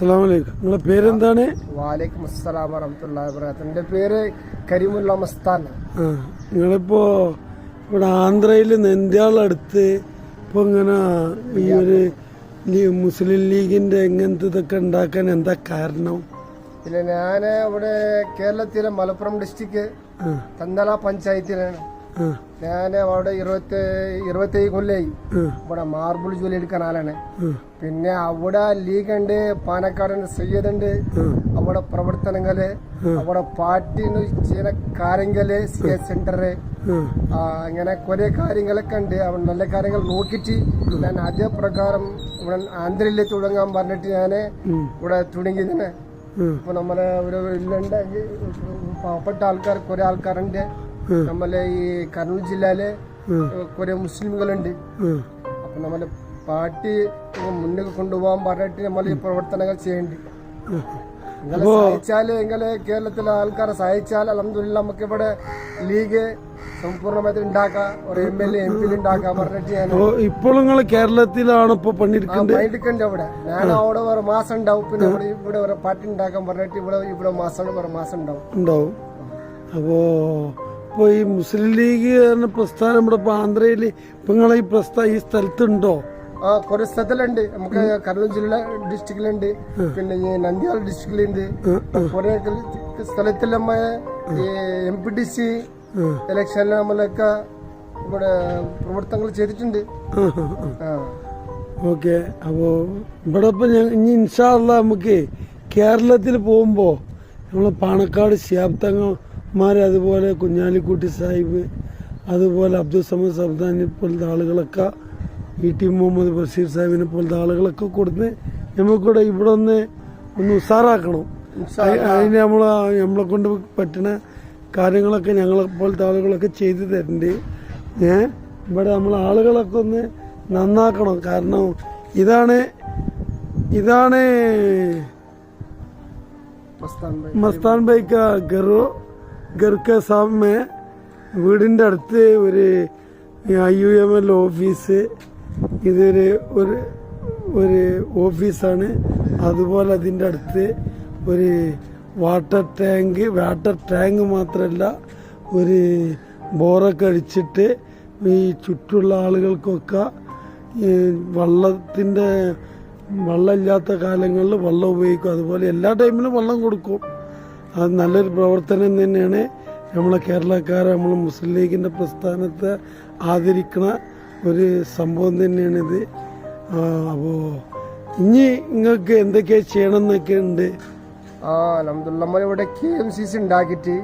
അസ്സാം വലൈക്കും നിങ്ങളെ പേരെന്താണ്? വാലേക്കും അസ്സലാം വറഹമത്തുള്ളാഹി വബറകാതുഹു. എന്റെ പേര് കരീമുല്ല മസ്താൻ. നിങ്ങളിപ്പോ ഇവിടെ ആന്ധ്രയിൽ നെന്ത്യാളടുത്ത് ഇപ്പൊ ഇങ്ങനെ ഈ ഒരു മുസ്ലിം ലീഗിന്റെ എങ്ങനത്തെ ഇതൊക്കെ ഉണ്ടാക്കാൻ എന്താ കാരണം? പിന്നെ ഞാൻ ഇവിടെ കേരളത്തിലെ മലപ്പുറം ഡിസ്ട്രിക്ട് തന്നല തന്തല പഞ്ചായത്തിലാണ്. ഞാൻ അവിടെ ഇരുപത്തി ഇരുപത്തി കൊല്ലായി. ഇവിടെ മാർബിൾ ജോലി എടുക്കാൻ ആളാണ്. പിന്നെ അവിടെ ലീഗ് ഉണ്ട് പാലക്കാട് സയ്യദ് ഉണ്ട്. അവിടെ പ്രവർത്തനങ്ങൾ അവിടെ പാർട്ടി കാര്യങ്ങൾ സി എസ് സെന്റർ അങ്ങനെ കുറെ കാര്യങ്ങളൊക്കെ ഉണ്ട്. അവൻ നല്ല കാര്യങ്ങൾ നോക്കിയിട്ട് ഞാൻ അതേ പ്രകാരം ഇവിടെ ആന്ധ്രയിൽ തുടങ്ങാൻ പറഞ്ഞിട്ട് ഞാൻ ഇവിടെ തുടങ്ങി തന്നെ ഇപ്പൊ നമ്മളെ ഒരു ഇല്ലുണ്ട് പാവപ്പെട്ട ആൾക്കാർ കുറെ ആൾക്കാരുണ്ട്. നമ്മളെ ഈ കണ്ണൂർ ജില്ലയിലെ കുറെ മുസ്ലിമുകളുണ്ട്. അപ്പൊ നമ്മളെ പാർട്ടി മുന്നിൽ കൊണ്ടുപോകാൻ പറഞ്ഞിട്ട് നമ്മൾ ഈ പ്രവർത്തനങ്ങൾ ചെയ്യേണ്ടി നിങ്ങളെ സഹായിച്ചാൽ നിങ്ങളെ കേരളത്തിലെ ആൾക്കാരെ സഹായിച്ചാൽ അലഹമില്ല നമുക്ക് ഇവിടെ ലീഗ് സമ്പൂർണമായിട്ട് ഉണ്ടാക്കാം. ഒരു M L A M P ഉണ്ടാക്കാം പറഞ്ഞിട്ട് ഞാൻ ഇപ്പോൾ നിങ്ങൾ കേരളത്തിലാണ് ഇപ്പൊ പണിയെടുക്കുന്നത് ഇവിടെ ഞാൻ അവിടെ ഒരു മാസം ഉണ്ടാവും. പിന്നെ ഇവിടെ ഇവിടെ ഒരു പാർട്ടി ഉണ്ടാക്കാൻ പറഞ്ഞിട്ട് ഇവിടെ ഇവിടെ മാസം ഒരു മാസം ഉണ്ടാവും. ഉണ്ടാവും. അപ്പോ ഇപ്പൊ ഈ മുസ്ലിം ലീഗ് എന്ന പ്രസ്ഥാനം നമ്മുടെ ഇപ്പോൾ ആന്ധ്രയിൽ ഇപ്പൊ നിങ്ങളെ ഈ പ്രസ്ഥാ ഈ സ്ഥലത്തുണ്ടോ? ആ കുറെ സ്ഥലത്തിലുണ്ട് നമുക്ക് കണ്ണൂർ ജില്ല ഡിസ്ട്രിക്റ്റിലുണ്ട്. പിന്നെ ഈ നന്ദിയാൽ ഡിസ്ട്രിക്റ്റിലുണ്ട്. കുറെ സ്ഥലത്തിൽ നമ്മ ഈ M P D C election ഇലക്ഷനിൽ നമ്മളൊക്കെ ഇവിടെ പ്രവർത്തനങ്ങൾ ചെയ്തിട്ടുണ്ട്. ഓക്കെ. അപ്പോൾ ഇവിടെ ഇപ്പം ഇനി ഇൻഷാള്ള നമുക്ക് കേരളത്തിൽ പോകുമ്പോൾ നമ്മൾ പാണക്കാട് ശാബ്ദങ്ങന്മാര് അതുപോലെ കുഞ്ഞാലിക്കുട്ടി സാഹിബ് അതുപോലെ അബ്ദുൽ സമദ് സബ്ദാനെ പോലത്തെ ആളുകളൊക്കെ ഇ ടി മുഹമ്മദ് ബഷീർ സാഹിബിനെ പോലത്തെ ആളുകളൊക്കെ കൊടുത്ത് നമുക്കിവിടെ ഇവിടെ ഒന്ന് ഒന്ന് ഉഷാറാക്കണം അതിന് നമ്മൾ നമ്മളെ കൊണ്ട് പറ്റുന്ന കാര്യങ്ങളൊക്കെ ഞങ്ങളെ പോലത്തെ ആളുകളൊക്കെ ചെയ്തു തരണ്ട്. ഏ? ഇവിടെ നമ്മൾ ആളുകളൊക്കെ ഒന്ന് നന്നാക്കണം. കാരണം ഇതാണ് ഇതാണ് മസ്താൻ ബൈക്ക. ഗറു ഗർക്ക സാമേ വീടിന്റെ അടുത്ത് ഒരു I U M L office. ഇതൊരു ഒരു ഒരു ഓഫീസാണ്. അതുപോലെ അതിന്റെ അടുത്ത് ഒരു വാട്ടർ ടാങ്ക് വാട്ടർ ടാങ്ക് മാത്രമല്ല ഒരു ബോറൊക്കെ അടിച്ചിട്ട് ഈ ചുറ്റുള്ള ആളുകൾക്കൊക്കെ വള്ളത്തിന്റെ വെള്ളമില്ലാത്ത കാലങ്ങളിൽ വെള്ളം ഉപയോഗിക്കും. അതുപോലെ എല്ലാ ടൈമിലും വെള്ളം കൊടുക്കും. അത് നല്ലൊരു പ്രവർത്തനം തന്നെയാണ്. നമ്മളെ കേരളക്കാർ നമ്മൾ മുസ്ലിം ലീഗിന്റെ പ്രസ്ഥാനത്തെ ആദരിക്കണ ഒരു സംഭവം തന്നെയാണിത്. അപ്പോൾ ഇനി നിങ്ങൾക്ക് എന്തൊക്കെ ചെയ്യണം എന്നൊക്കെ ഉണ്ട്? ആ നമ്മൾ ഇവിടെ കെ എം സി സി ഉണ്ടാക്കിയിട്ട്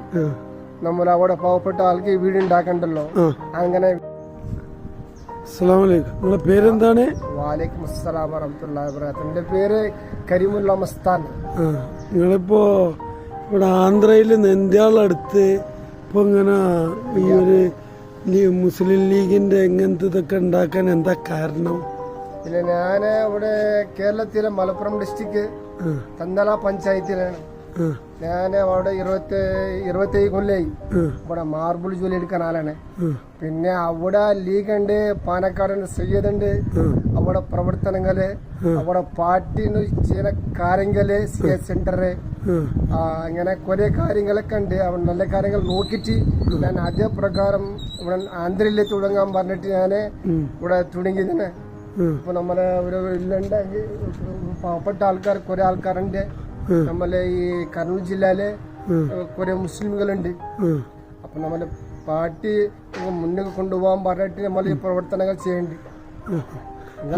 നമ്മൾ അവിടെ പാവപ്പെട്ട ആൾക്ക് വീട് ഉണ്ടാക്കണ്ടല്ലോ? അങ്ങനെ നിങ്ങളെ പേരെന്താണ്? വാലേക്കും അസ്സലാം വറഹമത്തുള്ള എന്റെ പേര് കരീമുല്ല മസ്താൻ. നിങ്ങളിപ്പോ ഇവിടെ ആന്ധ്രയിൽ നെന്ത്യാളടുത്ത് ഇപ്പൊ ഇങ്ങനെ ഈ ഒരു മുസ്ലിം ലീഗിന്റെ എങ്ങനത്തെ ഇതൊക്കെ ഉണ്ടാക്കാൻ എന്താ കാരണം? ഇല്ല ഞാൻ ഇവിടെ കേരളത്തിലെ മലപ്പുറം ഡിസ്ട്രിക്ട് തന്തല പഞ്ചായത്തിലാണ്. ഞാൻ അവിടെ ഇരുപത്തി ഇരുപത്തേഴ് കൊല്ലായി. ഇവിടെ മാർബിൾ ജോലി എടുക്കാൻ ആളാണ്. പിന്നെ അവിടെ ലീഗ് ഉണ്ട് പാലക്കാട് സയ്യദ് ഉണ്ട്. അവിടെ പ്രവർത്തനങ്ങൾ അവിടെ പാർട്ടി ചില കാര്യങ്ങൾ സി എസ് സെന്റർ അങ്ങനെ കുറെ കാര്യങ്ങളൊക്കെ ഉണ്ട്. അവൻ നല്ല കാര്യങ്ങൾ നോക്കിയിട്ട് ഞാൻ അതേ പ്രകാരം ഇവിടെ ആന്ധ്രയിൽ തുടങ്ങാൻ പറഞ്ഞിട്ട് ഞാൻ ഇവിടെ തുടങ്ങിയതിനെ ഇപ്പൊ നമ്മളെ ഒരു ഇല്ലുണ്ടെങ്കിൽ പാവപ്പെട്ട ആൾക്കാർ കുറെ ആൾക്കാരുണ്ട്. നമ്മളെ ഈ കണ്ണൂർ ജില്ലയിലെ കുറെ മുസ്ലിമുകളുണ്ട് അപ്പൊ നമ്മളെ പാർട്ടി മുന്നോട്ട് കൊണ്ടുപോകാൻ പറഞ്ഞിട്ട് നമ്മൾ ഈ പ്രവർത്തനങ്ങൾ ചെയ്യേണ്ടി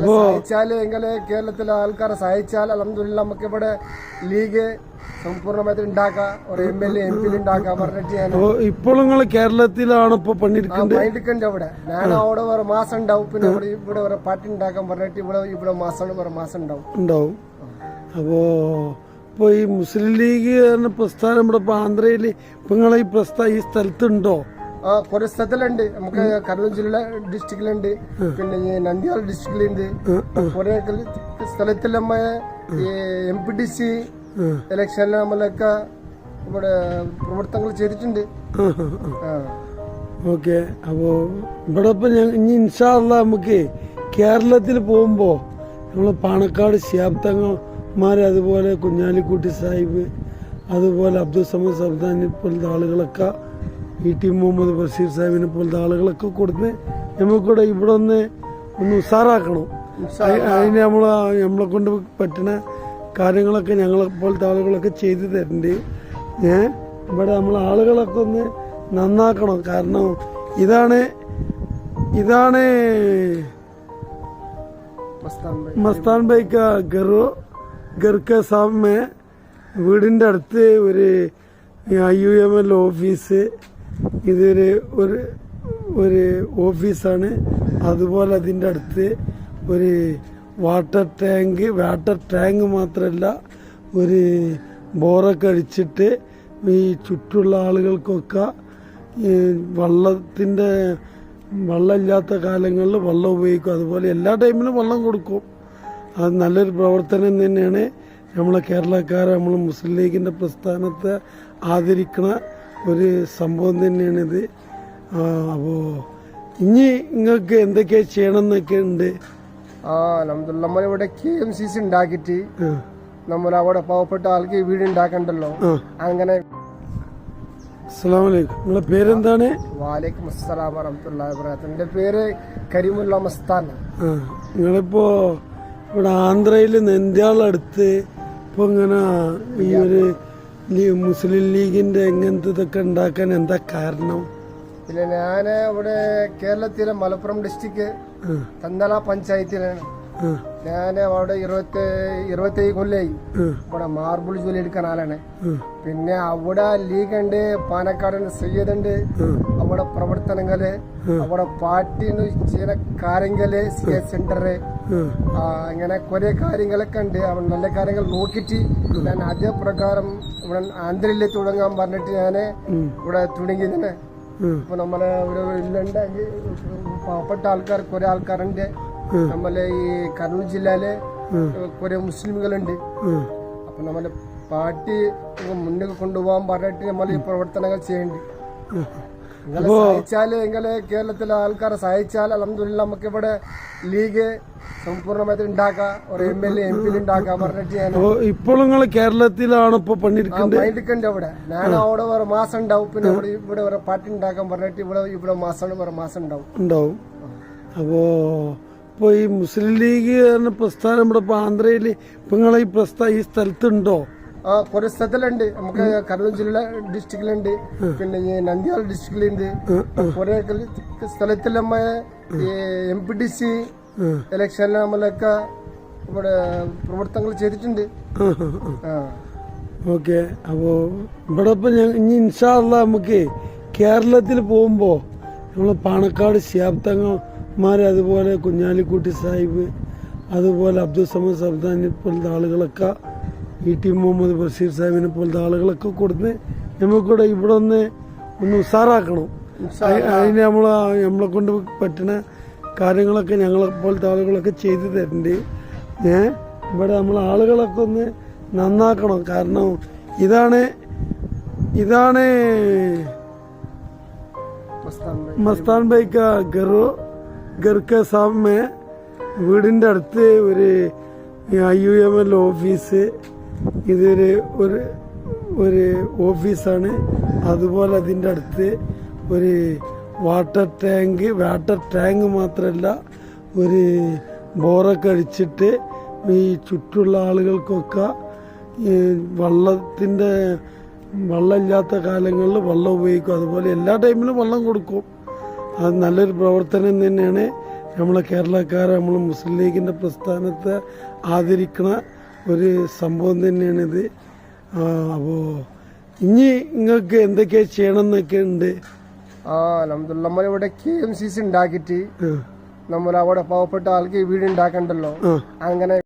സഹിച്ചാൽ എങ്ങനെ കേരളത്തിലെ ആൾക്കാരെ സഹായിച്ചാൽ അലഹമില്ല നമുക്ക് ഇവിടെ ലീഗ് സമ്പൂർണമായിട്ട് ഉണ്ടാക്കാം. ഒരു M L A M P ഉണ്ടാക്കാം പറഞ്ഞിട്ട് ഞാൻ ഇപ്പോൾ നിങ്ങൾ കേരളത്തിലാണ് ഇപ്പൊ ആ പണിയെടുക്കുന്നത് അവിടെ. ഞാൻ അവിടെ ഒരു മാസം ഉണ്ടാവും. പിന്നെ ഇവിടെ ഇവിടെ ഒരു പാർട്ടി ഉണ്ടാക്കാൻ പറഞ്ഞിട്ട് ഇവിടെ ഇവിടെ മാസം ഒരു മാസം ഉണ്ടാവും. ഉണ്ടാവും. അപ്പോ ഇപ്പൊ ഈ മുസ്ലിം ലീഗ് എന്ന പ്രസ്ഥാനം ഇവിടെ ഇപ്പൊ ആന്ധ്രയിൽ നിങ്ങളെ ഈ പ്രസ്ഥാനം ഈ സ്ഥലത്തുണ്ടോ? ആ കുറെ സ്ഥലത്തിലുണ്ട് നമുക്ക് കണ്ണൂർ ജില്ല ഡിസ്ട്രിക്റ്റിലുണ്ട് പിന്നെ ഈ നന്ദിയാൽ ഡിസ്ട്രിക്റ്റിലുണ്ട് കുറെ സ്ഥലത്തിൽ നമ്മ എം പി ഡി സി എലക്ഷനിൽ ഇലക്ഷനിൽ നമ്മളൊക്കെ ഇവിടെ പ്രവർത്തനങ്ങൾ ചെയ്തിട്ടുണ്ട്. ഓക്കെ. അപ്പോ ഇവിടെ ഇപ്പൊ ഞാൻ ഇനി ഇൻഷാള്ള നമുക്ക് കേരളത്തിൽ പോകുമ്പോ നമ്മൾ പാണക്കാട് ശാബ്ദങ്ങൾ മാര് അതുപോലെ കുഞ്ഞാലിക്കുട്ടി സാഹിബ് അതുപോലെ അബ്ദുൾ സമദ് സബ്ദാനെ പോലത്തെ ആളുകളൊക്കെ ഇ ടി മുഹമ്മദ് ബഷീർ സാഹിബിനെ പോലത്തെ ആളുകളൊക്കെ കൊടുത്ത് നമുക്കിവിടെ ഇവിടെ ഒന്ന് ഒന്ന് ഉഷാറാക്കണം അതിന് നമ്മൾ നമ്മളെ കൊണ്ട് പറ്റുന്ന കാര്യങ്ങളൊക്കെ ഞങ്ങളെ പോലത്തെ ആളുകളൊക്കെ ചെയ്തു തരണ്ട്. ഏ? ഇവിടെ നമ്മൾ ആളുകളൊക്കെ ഒന്ന് നന്നാക്കണം. കാരണം ഇതാണ് ഇതാണ് മസ്താൻ ബൈക്ക. മസ്താൻ ഗർക്ക സാമെ വീടിന്റെ അടുത്ത് ഒരു I U M L office. ഇതൊരു ഒരു ഒരു ഓഫീസാണ്. അതുപോലെ അതിന്റെ അടുത്ത് ഒരു വാട്ടർ ടാങ്ക് വാട്ടർ ടാങ്ക് മാത്രമല്ല ഒരു ബോറൊക്കെ അടിച്ചിട്ട് ഈ ചുറ്റുള്ള ആളുകൾക്കൊക്കെ വള്ളത്തിന്റെ വള്ളമില്ലാത്ത കാലങ്ങളിൽ വള്ളം ഉപയോഗിക്കും. അതുപോലെ എല്ലാ ടൈമിലും വള്ളം കൊടുക്കും. അത് നല്ലൊരു പ്രവർത്തനം തന്നെയാണ്. നമ്മളെ കേരളക്കാർ നമ്മൾ മുസ്ലിം ലീഗിന്റെ പ്രസ്ഥാനത്തെ ആദരിക്കുന്ന ഒരു സംഭവം തന്നെയാണിത്. അപ്പോൾ ഇനി നിങ്ങൾക്ക് എന്തൊക്കെ ചെയ്യണം എന്നൊക്കെ ഉണ്ട്. ആ നമ്മൾ നമ്മളിവിടെ കെ എം സി സി ഉണ്ടാക്കിയിട്ട് നമ്മൾ അവിടെ പാവപ്പെട്ട ആൾക്ക് വീട് ഉണ്ടാക്കണ്ടല്ലോ? അങ്ങനെ നിങ്ങളെ പേരെന്താണ്? വാലേക്കും അസ്സലാം വറഹമത്തുള്ള എന്റെ പേര് കരിമുല്ല മസ്താൻ. നിങ്ങളിപ്പോ ഇവിടെ ആന്ധ്രയിൽ നെന്ത്യാളടുത്ത് ഇപ്പൊ ഇങ്ങനെ ഈ ഒരു മുസ്ലിം ലീഗിന്റെ എങ്ങനത്തെ ഇതൊക്കെ ഉണ്ടാക്കാൻ എന്താ കാരണം? പിന്നെ ഞാൻ ഇവിടെ കേരളത്തിലെ മലപ്പുറം ഡിസ്ട്രിക്ട് തന്നല പഞ്ചായത്തിലാണ്. ഞാൻ അവിടെ ഇരുപത്തി ഇരുപത്തേഴ് കൊല്ലായി. അവിടെ ഇവിടെ മാർബിൾ ജോലി എടുക്കുന്ന ആളാണ്. പിന്നെ അവിടെ ലീഗ് ഉണ്ട് പാലക്കാട് സയ്യദ് ഉണ്ട് അവിടെ പ്രവർത്തനങ്ങൾ അവിടെ പാർട്ടി ചില കാര്യങ്ങൾ സി എസ് സെന്റർ അങ്ങനെ കുറെ കാര്യങ്ങളൊക്കെ ഉണ്ട്. അവൻ നല്ല കാര്യങ്ങൾ നോക്കിയിട്ട് ഞാൻ അതേ പ്രകാരം ഇവിടെ ആന്ധ്രയിൽ തുടങ്ങാൻ പറഞ്ഞിട്ട് ഞാൻ ഇവിടെ തുടങ്ങി തന്നെ ഇപ്പൊ നമ്മളെ ഒരു ഇല്ലുണ്ടെങ്കിൽ പാവപ്പെട്ട ആൾക്കാർ കുറെ ആൾക്കാരുണ്ട്. നമ്മളെ ഈ കണ്ണൂർ ജില്ലയിലെ. കുറെ മുസ്ലിമുകളുണ്ട് അപ്പൊ നമ്മൾ പാർട്ടി മുന്നിൽ കൊണ്ടുപോകാൻ പറഞ്ഞിട്ട് നമ്മൾ ഈ പ്രവർത്തനങ്ങൾ ചെയ്യേണ്ടി നിങ്ങളെ സഹായിച്ചാൽ നിങ്ങളെ കേരളത്തിലെ ആൾക്കാരെ സഹായിച്ചാൽ അലഹമില്ല നമുക്ക് ഇവിടെ ലീഗ് സമ്പൂർണമായിട്ട് ഉണ്ടാക്കാം. ഒരു M L A M P ഉണ്ടാക്കാം പറഞ്ഞിട്ട് ഞാൻ ഇപ്പോൾ നിങ്ങൾ കേരളത്തിലാണ് ഇപ്പൊ പണിയെടുക്കുന്നത് അവിടെ ഞാൻ അവിടെ ഒരു മാസം ഉണ്ടാവും. പിന്നെ ഇവിടെ ഇവിടെ ഒരു പാർട്ടി ഉണ്ടാക്കാൻ പറഞ്ഞിട്ട് ഇവിടെ ഇവിടെ മാസം ഒരു മാസം ഉണ്ടാവും. ഉണ്ടാവും. അപ്പോ ഇപ്പൊ ഈ മുസ്ലിം ലീഗ് എന്ന പ്രസ്ഥാനം ഇവിടെ ഇപ്പൊ ആന്ധ്രയിൽ ഇപ്പൊ നിങ്ങളെ ഈ പ്രസ്ഥാന ഈ സ്ഥലത്തുണ്ടോ? ആ കുറെ സ്ഥലത്തിലുണ്ട്. നമുക്ക് കണ്ണൂർ ജില്ല ഡിസ്ട്രിക്റ്റിലുണ്ട് പിന്നെ ഈ നന്ദിയാൽ ഡിസ്ട്രിക്റ്റിലുണ്ട് കുറെ സ്ഥലത്തിൽ നമ്മ ഈ M P D C election ഇലക്ഷനിൽ നമ്മളൊക്കെ ഇവിടെ പ്രവർത്തനങ്ങൾ ചെയ്തിട്ടുണ്ട്. ഓക്കെ. അപ്പോ ഇവിടെ ഇപ്പൊ ഇനി ഇൻഷാല്ല നമുക്ക് കേരളത്തിൽ പോകുമ്പോ നമ്മൾ പാണക്കാട് ശാബ്ദങ്ങന്മാര് അതുപോലെ കുഞ്ഞാലിക്കുട്ടി സാഹിബ് അതുപോലെ അബ്ദുൾ സമദ് സബ്ദാനി പോലത്തെ ആളുകളൊക്കെ ഇ ടി മുഹമ്മദ് ബഷീർ സാഹിബിനെ പോലത്തെ ആളുകളൊക്കെ കൊടുത്ത് നമുക്കിവിടെ ഇവിടെ ഒന്ന് ഒന്ന് ഉഷാറാക്കണം അതിന് നമ്മൾ നമ്മളെ കൊണ്ട് പറ്റുന്ന കാര്യങ്ങളൊക്കെ ഞങ്ങളെ പോലത്തെ ആളുകളൊക്കെ ചെയ്തു തരണ്ട്. ഏ? ഇവിടെ നമ്മൾ ആളുകളൊക്കെ ഒന്ന് നന്നാക്കണം. കാരണം ഇതാണ് ഇതാണ് മസ്താൻ ബൈക്ക. ഗറോ ഗർക്ക സാമ വീടിന്റെ അടുത്ത് ഒരു I U M L office ഇതൊരു ഒരു ഒരു ഓഫീസാണ്. അതുപോലെ അതിന്റെ അടുത്ത് ഒരു വാട്ടർ ടാങ്ക് വാട്ടർ ടാങ്ക് മാത്രമല്ല ഒരു ബോറൊക്കെ അടിച്ചിട്ട് ഈ ചുറ്റുള്ള ആളുകൾക്കൊക്കെ വെള്ളത്തിന്റെ വെള്ളമില്ലാത്ത കാലങ്ങളിൽ വെള്ളം ഉപയോഗിക്കും. അതുപോലെ എല്ലാ ടൈമിലും വെള്ളം കൊടുക്കും. അത് നല്ലൊരു പ്രവർത്തനം തന്നെയാണ്. നമ്മളെ കേരളക്കാരെ നമ്മൾ മുസ്ലിം ലീഗിന്റെ പ്രസ്ഥാനത്തെ ആദരിക്കുന്ന ഒരു സംഭവം തന്നെയാണിത്. അപ്പോൾ ഇനി നിങ്ങൾക്ക് എന്തൊക്കെ ചെയ്യണം എന്നൊക്കെ ഉണ്ട്? ആ അലഹമുല്ല നമ്മളിവിടെ കെ എം സി സി ഉണ്ടാക്കിയിട്ട് നമ്മൾ അവിടെ പാവപ്പെട്ട ആൾക്ക് വീട് ഉണ്ടാക്കണ്ടല്ലോ? അങ്ങനെ